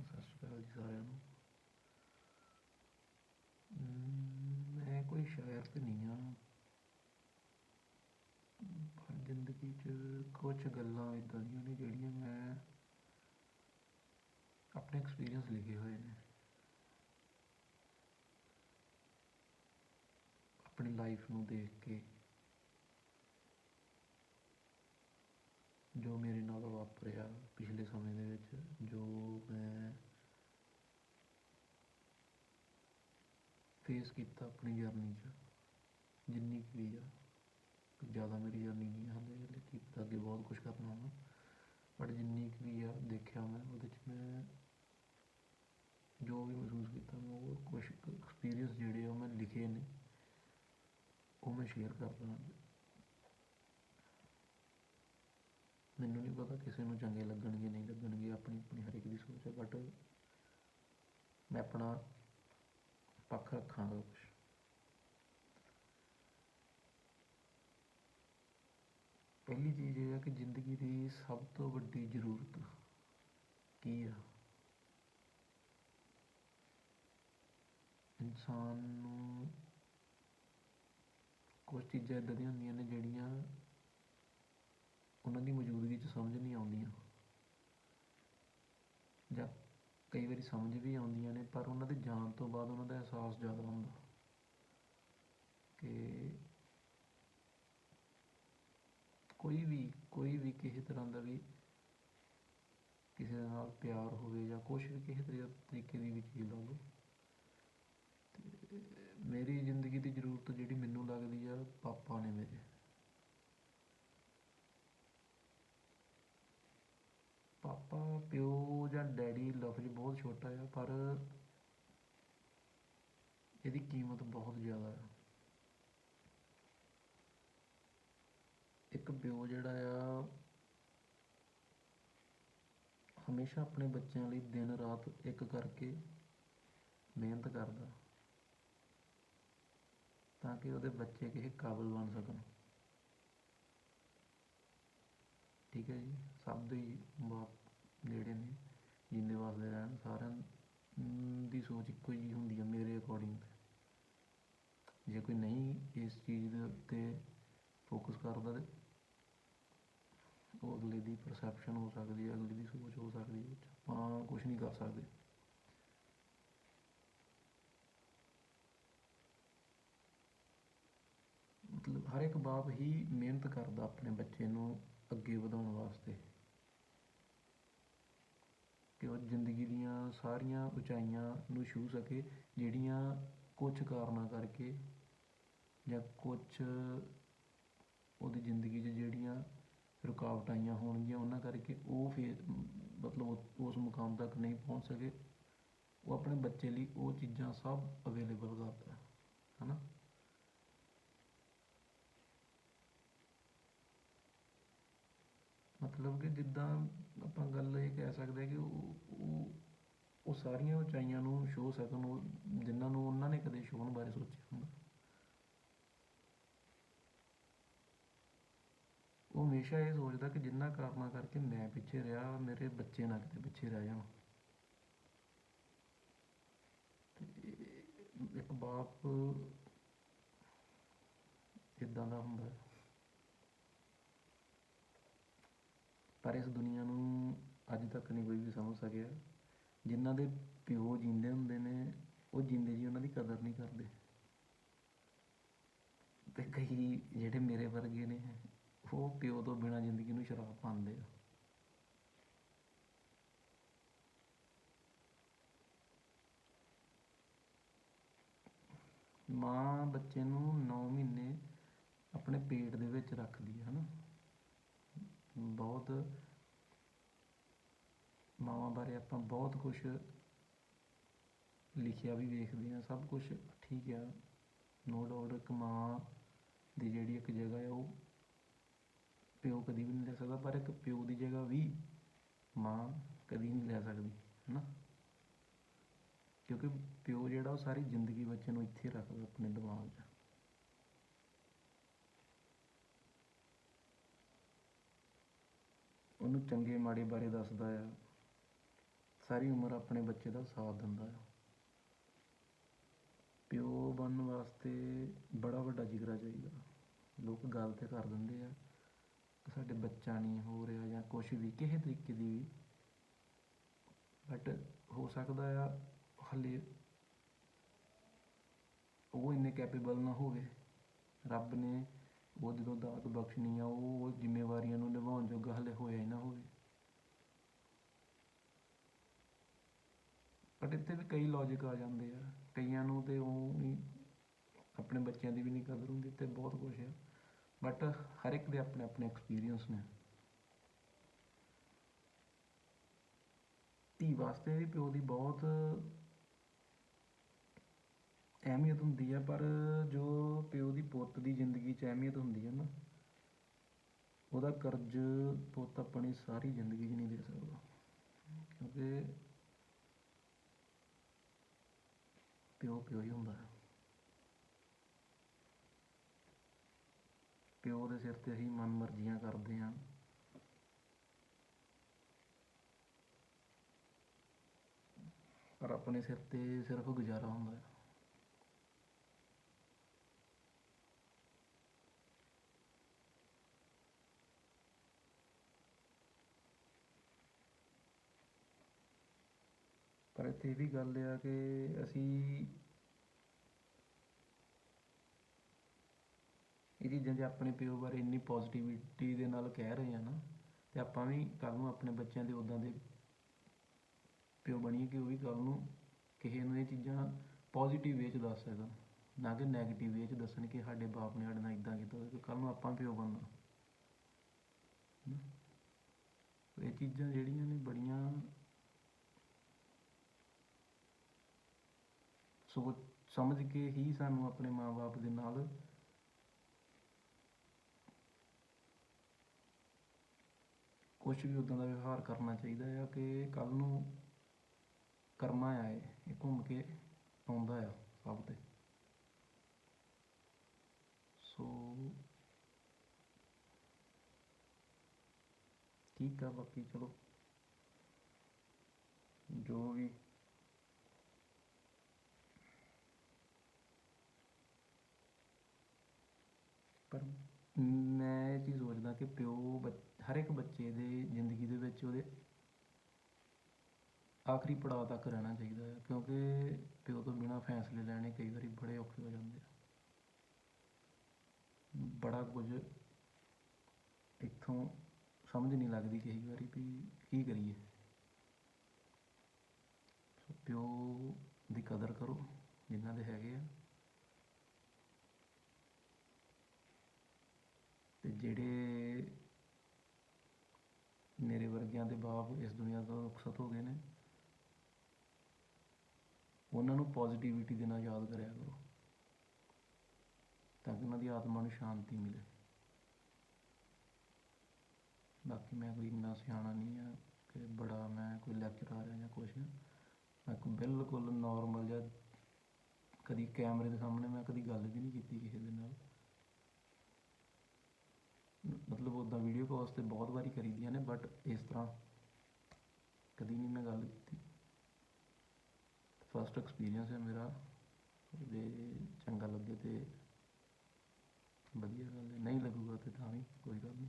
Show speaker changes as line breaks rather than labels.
ਸਤਿ ਸ਼੍ਰੀ ਅਕਾਲ ਜੀ ਸਾਰਿਆਂ ਨੂੰ ਮੈਂ ਕੋਈ ਸ਼ਾਇਰ ਤੇ ਨਹੀਂ ਹਾਂ ਪਰ ਜ਼ਿੰਦਗੀ 'ਚ ਕੁਝ ਗੱਲਾਂ ਇਦਾਂ ਦੀਆਂ ਨੇ ਜਿਹੜੀਆਂ ਮੈਂ ਆਪਣੇ ਐਕਸਪੀਰੀਅੰਸ ਲਿਖੇ ਹੋਏ ਨੇ। ਆਪਣੀ ਲਾਈਫ ਨੂੰ ਦੇਖ ਕੇ। ਜੋ ਮੇਰੇ ਨਾਲ ਵਾਪਰਿਆ ਪਿਛਲੇ ਸਮੇਂ ਦੇ ਵਿੱਚ, ਜੋ ਮੈਂ ਫੇਸ ਕੀਤਾ ਆਪਣੀ ਜਰਨੀ 'ਚ, ਜਿੰਨੀ ਕੁ ਵੀ ਆ, ਜ਼ਿਆਦਾ ਮੇਰੀ ਜਰਨੀ ਨਹੀਂ ਹੈ ਹਾਲੇ ਹਾਲੇ ਅੱਗੇ ਬਹੁਤ ਕੁਝ ਕਰਨਾ ਵਾ ਬਟ ਜਿੰਨੀ ਕੁ ਵੀ ਆ ਦੇਖਿਆ ਮੈਂ, ਉਹਦੇ 'ਚ ਮੈਂ ਜੋ ਵੀ ਮਹਿਸੂਸ ਕੀਤਾ ਮੈਂ, ਉਹ ਕੁਝ ਐਕਸਪੀਰੀਅੰਸ ਜਿਹੜੇ ਆ ਉਹ ਮੈਂ ਲਿਖੇ ਨੇ, ਉਹ ਮੈਂ ਸ਼ੇਅਰ ਕਰਦਾ ਹਾਂ ਨਹੀਂ ਪਤਾ ਕਿਸੇ ਨੂੰ ਚੰਗੇ ਲੱਗਣਗੇ, ਨਹੀਂ ਲੱਗਣਗੇ, ਆਪਣੀ ਆਪਣੀ ਹਰੇਕ ਦੀ ਸੋਚ ਹੈ ਬਟ ਮੈਂ ਆਪਣਾ ਪੱਖ ਰੱਖਾਂਗਾ ਕੁਛ। ਪਹਿਲੀ ਚੀਜ਼ ਇਹ ਹੈ ਕਿ ਜ਼ਿੰਦਗੀ ਦੀ ਸਭ ਤੋਂ ਵੱਡੀ ਜ਼ਰੂਰਤ ਕੀ ਆ? ਇਨਸਾਨ ਨੂੰ ਕੁਝ ਚੀਜ਼ਾਂ ਇੱਦਾਂ ਦੀਆਂ ਹੁੰਦੀਆਂ ਨੇ ਜਿਹੜੀਆਂ ਉਹਨਾਂ ਦੀ ਮੌਜੂਦਗੀ 'ਚ ਸਮਝ ਨਹੀਂ ਆਉਂਦੀਆਂ। ਜਾਂ ਕਈ ਵਾਰੀ ਸਮਝ ਵੀ ਆਉਂਦੀਆਂ ਨੇ, ਪਰ ਉਹਨਾਂ ਦੇ ਜਾਣ ਤੋਂ ਬਾਅਦ ਉਹਨਾਂ ਦਾ ਅਹਿਸਾਸ ਜ਼ਿਆਦਾ ਹੁੰਦਾ। ਕਿ ਕੋਈ ਵੀ ਕੋਈ ਵੀ ਕਿਸੇ ਤਰ੍ਹਾਂ ਦਾ ਵੀ ਕਿਸੇ ਨਾਲ ਪਿਆਰ ਹੋਵੇ ਜਾਂ ਕੁਛ ਵੀ ਕਿਸੇ ਤਰੀਕੇ ਦੀ ਵੀ ਚੀਜ਼ ਹੋਵੇ ਮੇਰੀ ਜ਼ਿੰਦਗੀ ਦੀ ਜ਼ਰੂਰਤ ਜਿਹੜੀ ਮੈਨੂੰ ਲੱਗਦੀ ਆ ਪਾਪਾ ਨੇ ਮੇਰੇ। ਆਪਾਂ ਪਿਓ ਜਾਂ ਡੈਡੀ ਲਫ਼ਜ਼ ਬਹੁਤ ਛੋਟਾ ਆ, ਪਰ ਇਹਦੀ ਕੀਮਤ ਬਹੁਤ ਜ਼ਿਆਦਾ ਆ। ਇੱਕ ਪਿਓ ਜਿਹੜਾ ਆ, ਹਮੇਸ਼ਾ ਆਪਣੇ ਬੱਚਿਆਂ ਲਈ ਦਿਨ ਰਾਤ ਇੱਕ ਕਰਕੇ ਮਿਹਨਤ ਕਰਦਾ, ਤਾਂ ਕਿ ਉਹਦੇ ਬੱਚੇ ਕਿਸੇ ਕਾਬਲ ਬਣ ਸਕਣ। ਠੀਕ ਹੈ ਜੀ? ਸਭ ਦੇ ਬਾਪ ਜਿਹੜੇ ਨੇ, ਜਿੰਨੇ ਵਸਦੇ ਰਹਿਣ, ਸਾਰਿਆਂ ਦੀ ਸੋਚ ਇੱਕੋ ਜਿਹੀ ਹੁੰਦੀ ਹੈ ਮੇਰੇ ਅਕੋਰਡਿੰਗ ਜੇ ਕੋਈ ਨਹੀਂ ਇਸ ਚੀਜ਼ ਦੇ ਉੱਤੇ ਫੋਕਸ ਕਰਦਾ ਤੇ ਉਹ ਅਗਲੇ ਦੀ ਪਰਸੈਪਸ਼ਨ ਹੋ ਸਕਦੀ ਹੈ ਅਗਲੇ ਦੀ ਸੋਚ ਹੋ ਸਕਦੀ ਹੈ ਆਪਾਂ ਕੁਝ ਨਹੀਂ ਕਰ ਸਕਦੇ। ਮਤਲਬ ਹਰ ਇੱਕ ਬਾਪ ਹੀ ਮਿਹਨਤ ਕਰਦਾ ਆਪਣੇ ਬੱਚੇ ਨੂੰ ਅੱਗੇ ਵਧਾਉਣ ਵਾਸਤੇ। ਕਿ ਜ਼ਿੰਦਗੀ ਦੀਆਂ ਸਾਰੀਆਂ ਉਚਾਈਆਂ ਨੂੰ ਛੂਹ ਸਕੇ, ਜਿਹੜੀਆਂ ਕੁਝ ਕਾਰਨਾਂ ਕਰਕੇ ਜਾਂ ਕੁਝ ਉਹਦੀ ਜ਼ਿੰਦਗੀ 'ਚ ਜਿਹੜੀਆਂ ਰੁਕਾਵਟਾਂ ਆਈਆਂ ਹੋਣਗੀਆਂ, ਉਹਨਾਂ ਕਰਕੇ ਉਹ ਫੇ ਮਤਲਬ ਉਸ ਮੁਕਾਮ ਤੱਕ ਨਹੀਂ ਪਹੁੰਚ ਸਕੇ। ਉਹ ਆਪਣੇ ਬੱਚੇ ਲਈ ਉਹ ਚੀਜ਼ਾਂ ਸਭ ਅਵੇਲੇਬਲ ਕਰਦਾ ਹੈ ਨਾ ਮਤਲਬ ਕਿ ਜਿੱਦਾਂ ਆਪਾਂ ਗੱਲ ਇਹ ਕਹਿ ਸਕਦੇ ਕਿ ਉਹ ਉਹ ਉਹ ਸਾਰੀਆਂ ਉਚਾਈਆਂ ਨੂੰ ਛੋ ਸਕਣ ਉਹ ਜਿਨ੍ਹਾਂ ਨੂੰ ਉਹਨਾਂ ਨੇ ਕਦੇ ਛੋਹਣ ਬਾਰੇ ਸੋਚਿਆ ਹੁੰਦਾ। ਉਹ ਹਮੇਸ਼ਾ ਇਹ ਸੋਚਦਾ ਕਿ ਜਿੰਨਾ ਕਾਰਨਾਂ ਕਰਕੇ ਮੈਂ ਪਿੱਛੇ ਰਿਹਾ, ਮੇਰੇ ਬੱਚੇ ਨਾ ਕਿਤੇ ਪਿੱਛੇ ਰਹਿ ਜਾਣ। ਇੱਕ ਬਾਪ ਇਦਾਂ ਦਾ ਹੁੰਦਾ ਹੈ। ਪਰ ਇਸ ਦੁਨੀਆ ਨੂੰ ਅੱਜ ਤੱਕ ਨਹੀਂ ਕੋਈ ਵੀ ਸਮਝ ਸਕਿਆ। ਜਿਨ੍ਹਾਂ ਦੇ ਪਿਓ ਜਿੰਦੇ ਹੁੰਦੇ ਨੇ, ਉਹ ਜਿੰਦੇ ਜੀ ਉਹਨਾਂ ਦੀ ਕਦਰ ਨਹੀਂ ਕਰਦੇ। ਤੇ ਕਈ ਜਿਹੜੇ ਮੇਰੇ ਵਰਗੇ ਨੇ, ਉਹ ਪਿਓ ਤੋਂ ਬਿਨਾਂ ਜ਼ਿੰਦਗੀ ਨੂੰ ਸ਼ਰਾਬ ਪਾਉਂਦੇ ਆ। ਮਾਂ ਬੱਚੇ ਨੂੰ 9 ਮਹੀਨੇ ਆਪਣੇ ਪੇਟ ਦੇ ਵਿੱਚ ਰੱਖਦੀ ਹੈ ਹਨਾ? ਬਹੁਤ ਮਾਵਾਂ ਬਾਰੇ ਆਪਾਂ ਬਹੁਤ ਕੁਝ ਲਿਖਿਆ ਵੀ ਵੇਖਦੇ ਆ ਸਭ ਕੁਝ ਠੀਕ ਆ। ਨੋ ਡਾਊਟ ਇੱਕ ਮਾਂ ਦੀ ਜਿਹੜੀ ਇੱਕ ਜਗ੍ਹਾ ਹੈ ਉਹ ਪਿਓ ਕਦੀ ਵੀ ਨਹੀਂ ਲੈ ਸਕਦਾ, ਪਰ ਇੱਕ ਪਿਓ ਦੀ ਜਗ੍ਹਾ ਵੀ ਮਾਂ ਕਦੀ ਨਹੀਂ ਲੈ ਸਕਦੀ ਹੈ ਨਾ ਕਿਉਂਕਿ ਪਿਓ ਜਿਹੜਾ ਉਹ ਸਾਰੀ ਜ਼ਿੰਦਗੀ ਬੱਚੇ ਨੂੰ ਇੱਥੇ ਰੱਖਦਾ, ਆਪਣੇ ਦਿਮਾਗ 'ਚ। ਉਹਨੂੰ ਚੰਗੇ ਮਾੜੇ ਬਾਰੇ ਦੱਸਦਾ ਆ। ਸਾਰੀ ਉਮਰ ਆਪਣੇ ਬੱਚੇ ਦਾ ਸਾਥ ਦਿੰਦਾ ਆ। ਪਿਓ ਬਣਨ ਵਾਸਤੇ ਬੜਾ ਵੱਡਾ ਜਿਗਰਾ ਚਾਹੀਦਾ। ਲੋਕ ਗੱਲ ਤੇ ਕਰ ਦਿੰਦੇ ਆ ਸਾਡੇ ਬੱਚਾ ਨਹੀਂ ਹੋ ਰਿਹਾ ਜਾਂ ਕੁਝ ਵੀ, ਕਿਸੇ ਤਰੀਕੇ ਦੀ ਵੀ। ਬਟ ਹੋ ਸਕਦਾ ਆ, ਹਲੇ ਉਹ ਇੰਨੇ ਕੈਪੇਬਲ ਨਾ ਹੋਵੇ। ਰੱਬ ਨੇ ਉਹ ਜਦੋਂ ਦਾਤ ਬਖਸ਼ਣੀ ਆ, ਉਹ ਜ਼ਿੰਮੇਵਾਰੀਆਂ ਨੂੰ ਨਿਭਾਉਣ ਜੋਗਾ ਹਲੇ ਹੋਇਆ ਹੀ ਨਾ ਹੋਵੇ। ਬਟ ਇੱਥੇ ਵੀ ਕਈ ਲੌਜੀਕ ਆ ਜਾਂਦੇ ਆ। ਕਈਆਂ ਨੂੰ ਤੇ ਉਹ ਨਹੀਂ ਆਪਣੇ ਬੱਚਿਆਂ ਦੀ ਵੀ ਨਹੀਂ ਕਦਰ ਹੁੰਦੀ ਤੇ ਬਹੁਤ ਕੁਝ ਆ। ਬਟ ਹਰ ਇੱਕ ਦੇ ਆਪਣੇ ਆਪਣੇ ਐਕਸਪੀਰੀਅੰਸ ਨੇ। ਧੀ ਵਾਸਤੇ ਵੀ ਪਿਓ ਦੀ ਬਹੁਤ ਅਹਿਮੀਅਤ ਹੁੰਦੀ ਹੈ ਪਰ ਜੋ ਪਿਓ ਦੀ ਪੁੱਤ ਦੀ ਜ਼ਿੰਦਗੀ 'ਚ ਅਹਿਮੀਅਤ ਹੁੰਦੀ ਹੈ ਨਾ, ਉਹਦਾ ਕਰਜ਼ ਪੁੱਤ ਆਪਣੀ ਸਾਰੀ ਜ਼ਿੰਦਗੀ 'ਚ ਨਹੀਂ ਦੇ ਸਕਦਾ। ਕਿਉਂਕਿ ਪਿਓ ਪਿਓ ਹੀ ਹੁੰਦਾ ਹੈ ਪਿਓ ਦੇ ਸਿਰ ਤੇ ਅਸੀਂ ਮਨ ਮਰਜ਼ੀਆਂ ਕਰਦੇ ਹਾਂ ਪਰ ਆਪਣੇ ਸਿਰ ਤੇ ਸਿਰਫ ਗੁਜ਼ਾਰਾ ਹੁੰਦਾ ਹੈ ਇੱਥੇ ਇਹ ਵੀ ਗੱਲ ਆ ਕਿ ਅਸੀਂ ਇਹ ਚੀਜ਼ਾਂ ਜੇ ਆਪਣੇ ਪਿਓ ਬਾਰੇ ਇੰਨੀ ਪੋਜ਼ਿਟਿਵਿਟੀ ਦੇ ਨਾਲ ਕਹਿ ਰਹੇ ਆ ਨਾ, ਤੇ ਆਪਾਂ ਵੀ ਕੱਲ ਨੂੰ ਆਪਣੇ ਬੱਚਿਆਂ ਦੇ ਉਦਾਂ ਦੇ ਪਿਓ ਬਣੀਏ ਕਿ ਉਹ ਵੀ ਕੱਲ ਨੂੰ ਕਿਸੇ ਨੂੰ ਇਹ ਚੀਜ਼ਾਂ ਪੋਜ਼ਿਟਿਵ ਵੇ 'ਚ ਦੱਸ ਸਕਣ, ਨਾ ਕਿ ਨੈਗੇਟਿਵ ਵੇ 'ਚ ਦੱਸਣ ਕਿ ਸਾਡੇ ਬਾਪ ਨੇ ਸਾਡੇ ਨਾਲ ਇਦਾਂ ਕੀਤਾ ਕਿ ਕੱਲ ਨੂੰ ਆਪਾਂ ਪਿਓ ਬਣਨਾ ਹਨਾ। ਇਹ ਚੀਜ਼ਾਂ ਜਿਹੜੀਆਂ ਨੇ ਬੜੀਆਂ ਸੋਚ ਸਮਝ ਕੇ ਹੀ ਸਾਨੂੰ ਆਪਣੇ ਮਾਪੇ ਦੇ ਨਾਲ ਕੁਝ ਵੀ ਉਦਾਂ ਦਾ ਵਿਵਹਾਰ ਕਰਨਾ ਚਾਹੀਦਾ ਆ ਕਿ ਕੱਲ ਨੂੰ ਕਰਮਾ ਆ ਇਹ ਘੁੰਮ ਕੇ ਆਉਂਦਾ ਆ ਸਭ ਤੇ। ਸੋ ਠੀਕ ਆ ਬਾਕੀ, ਚਲੋ। ਜੋ ਵੀ ਪਰ ਮੈਂ ਇਹ ਚੀਜ਼ ਸੋਚਦਾ ਕਿ ਪਿਓ ਬੱਚ- ਹਰ ਇੱਕ ਬੱਚੇ ਦੇ ਜ਼ਿੰਦਗੀ ਦੇ ਵਿੱਚ ਉਹਦੇ ਆਖਰੀ ਪੜਾਅ ਤੱਕ ਰਹਿਣਾ ਚਾਹੀਦਾ ਹੈ, ਕਿਉਂਕਿ ਪਿਓ ਤੋਂ ਬਿਨਾਂ ਫੈਸਲੇ ਲੈਣੇ ਕਈ ਵਾਰੀ ਬੜੇ ਔਖੇ ਹੋ ਜਾਂਦੇ ਆ। ਬੜਾ ਕੁਝ ਇੱਥੋਂ ਸਮਝ ਨਹੀਂ ਲੱਗਦੀ ਕਈ ਵਾਰੀ ਵੀ ਕੀ ਕਰੀਏ। ਸੋ ਪਿਓ ਦੀ ਕਦਰ ਕਰੋ, ਜਿਨ੍ਹਾਂ ਦੇ ਹੈਗੇ ਆ। ਤੇ ਜਿਹੜੇ ਮੇਰੇ ਵਰਗਿਆਂ ਦੇ ਬਾਪ ਇਸ ਦੁਨੀਆ ਤੋਂ ਰੁਖਸਤ ਹੋ ਗਏ ਨੇ, ਉਹਨਾਂ ਨੂੰ ਪੋਜ਼ਿਟਿਵਿਟੀ ਦੇ ਨਾਲ ਯਾਦ ਕਰਿਆ ਕਰੋ, ਤਾਂ ਕਿ ਉਹਨਾਂ ਦੀ ਆਤਮਾ ਨੂੰ ਸ਼ਾਂਤੀ ਮਿਲੇ। ਬਾਕੀ ਮੈਂ ਕੋਈ ਇੰਨਾ ਸਿਆਣਾ ਨਹੀਂ ਆ ਕਿ ਬੜਾ ਮੈਂ ਕੋਈ ਲੈਕਚਰ ਰਿਹਾ ਜਾਂ ਕੁਛ ਮੈਂ ਕੋਈ ਬਿਲਕੁਲ ਨਾਰਮਲ ਜਿਹਾ ਕਦੀ ਕੈਮਰੇ ਦੇ ਸਾਹਮਣੇ ਮੈਂ ਕਦੀ ਗੱਲ ਵੀ ਨਹੀਂ ਕੀਤੀ ਕਿਸੇ ਦੇ ਨਾਲ। ਮਤਲਬ ਉੱਦਾਂ ਵੀਡੀਓ ਕਾਲਸ ਤੇ ਬਹੁਤ ਵਾਰੀ ਕਰੀ ਦੀਆਂ ਨੇ ਬਟ ਇਸ ਤਰ੍ਹਾਂ ਕਦੀ ਨਹੀਂ ਮੈਂ ਗੱਲ ਕੀਤੀ। ਫਸਟ ਐਕਸਪੀਰੀਅੰਸ ਹੈ ਮੇਰਾ ਜੇ ਚੰਗਾ ਲੱਗੇ ਤੇ ਵਧੀਆ ਗੱਲ ਹੈ। ਨਹੀਂ ਲੱਗੂਗਾ ਤੇ ਤਾਂ ਵੀ, ਕੋਈ ਗੱਲ ਨਹੀਂ